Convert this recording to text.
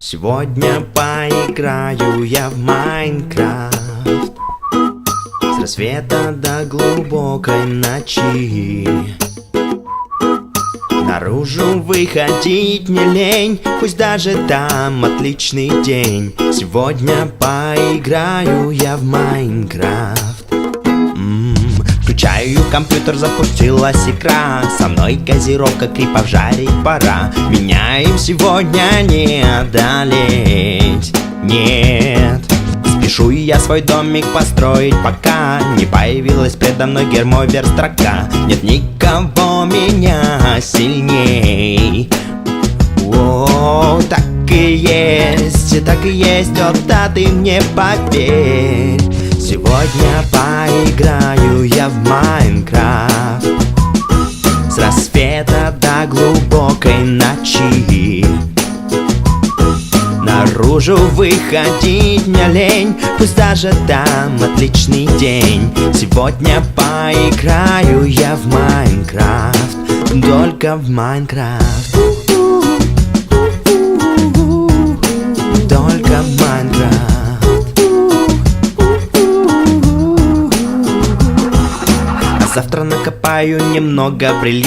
Сегодня поиграю я в Майнкрафт. С рассвета до глубокой ночи. Наружу выходить не лень Пусть даже там отличный день. Сегодня поиграю я в Майнкрафт компьютер, запустилась игра. Со мной газировка, крипов жарить пора. Меня им сегодня не одолеть. Нет. Спешу я свой домик построить, пока Не появилась предо мной гермовер строка. Нет никого меня сильней. О, так и есть, так и есть, вот да ты мне поверь Сегодня поиграю я в Майнкрафт. С рассвета до глубокой ночи. Наружу выходить мне лень Пусть даже там отличный день. Сегодня поиграю я в Майнкрафт Только в Майнкрафт. Только в Майнкрафт завтра накопаю немного бриллиантов